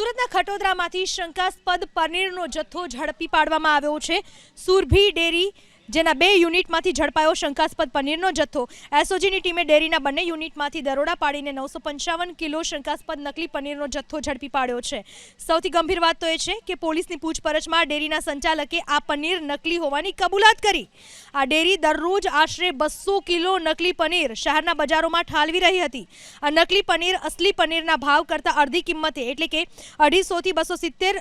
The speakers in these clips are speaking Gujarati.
સુરતના ખટોદરામાંથી શંકાસ્પદ પનીરનો જથ્થો ઝડપી પાડવામાં આવ્યો છે. સુરભી ડેરી જેના બે યુનિટમાંથી ઝડપાયો શંકાસ્પદ પનીરનો જથ્થો. એસઓજીની ટીમે ડેરીના બંને યુનિટમાંથી દરોડા પાડીને નવસો પંચાવન કિલો શંકાસ્પદ નકલી પનીરનો જથ્થો ઝડપી પાડ્યો છે. સૌથી ગંભીર વાત તો એ છે કે પોલીસની પૂછપરછમાં ડેરીના સંચાલકે આ પનીર નકલી હોવાની કબૂલાત કરી. આ ડેરી દરરોજ આશરે બસો કિલો નકલી પનીર શહેરના બજારોમાં ઠાલવી રહી હતી. આ નકલી પનીર અસલી પનીરના ભાવ કરતાં અડધી કિંમતે એટલે કે અઢીસોથી બસો સિત્તેર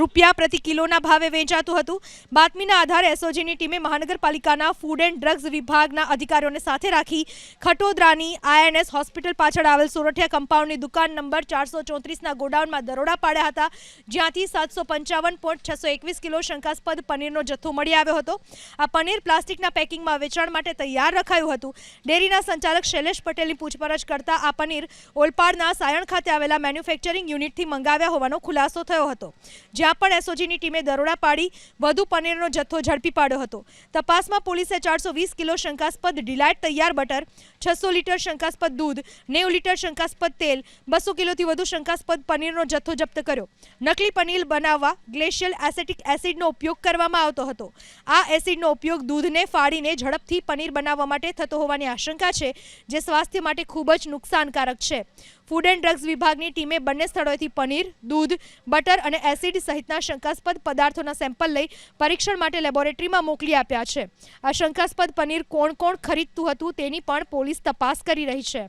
રૂપિયા પ્રતિ કિલોના ભાવે વેચાતું હતું. બાતમીના આધારે એસઓજીની ટીમે મહાનગરપાલિકાના ફૂડ એન્ડ ડ્રગ્સ વિભાગના અધિકારીઓને સાથે રાખી ખટોદરાની આઈએનએસ હોસ્પિટલ પાછળ આવેલ સોરઠિયા કમ્પાઉન્ડની દુકાન નંબર ચારસો ચોત્રીસના ગોડાઉનમાં દરોડા પાડ્યા હતા, જ્યાંથી સાતસો પંચાવન છસો એકવીસ કિલો શંકાસ્પદ પનીરનો જથ્થો મળી આવ્યો હતો. આ પનીર પ્લાસ્ટિકના પેકિંગમાં વેચાણ માટે તૈયાર રખાયું હતું. ડેરીના સંચાલક શૈલેષ પટેલની પૂછપરછ કરતા આ પનીર ઓલપાડના સાયણ ખાતે આવેલા મેન્યુફેક્ચરિંગ યુનિટથી મંગાવ્યા હોવાનો ખુલાસો થયો હતો, જ્યાં પણ એસઓજીની ટીમે દરોડા પાડી વધુ પનીરનો જથ્થો ઝડપી પાડ્યો હતો. તપાસમાં પોલીસે ચારસો વીસ કિલો શંકાસ્પદ ડિલાઇટ તૈયાર બટર, છસો લીટર શંકાસ્પદ દૂધ, નેવું લીટર શંકાસ્પદ તેલ, બસો કિલોથી વધુ શંકાસ્પદ પનીરનો જથ્થો જપ્ત કર્યો. નકલી પનીર બનાવવા ગ્લેશિયલ એસેટિક એસિડનો ઉપયોગ કરવામાં આવતો હતો. આ એસિડનો ઉપયોગ દૂધને ફાડીને ઝડપથી પનીર બનાવવા માટે થતો હોવાની આશંકા છે, જે સ્વાસ્થ્ય માટે ખૂબ જ નુકસાનકારક છે. ફૂડ એન્ડ ડ્રગ્સ વિભાગની ટીમે બંને સ્થળોએથી પનીર, દૂધ, બટર અને એસિડ સહિતના શંકાસ્પદ પદાર્થોના સેમ્પલ લઈ પરીક્ષણ માટે લેબોરેટરીમાં મોકલી આપ્યા છે. આ શંકાસ્પદ પનીર કોણ કોણ ખરીદતું હતું તેની પણ પોલીસ તપાસ કરી રહી છે.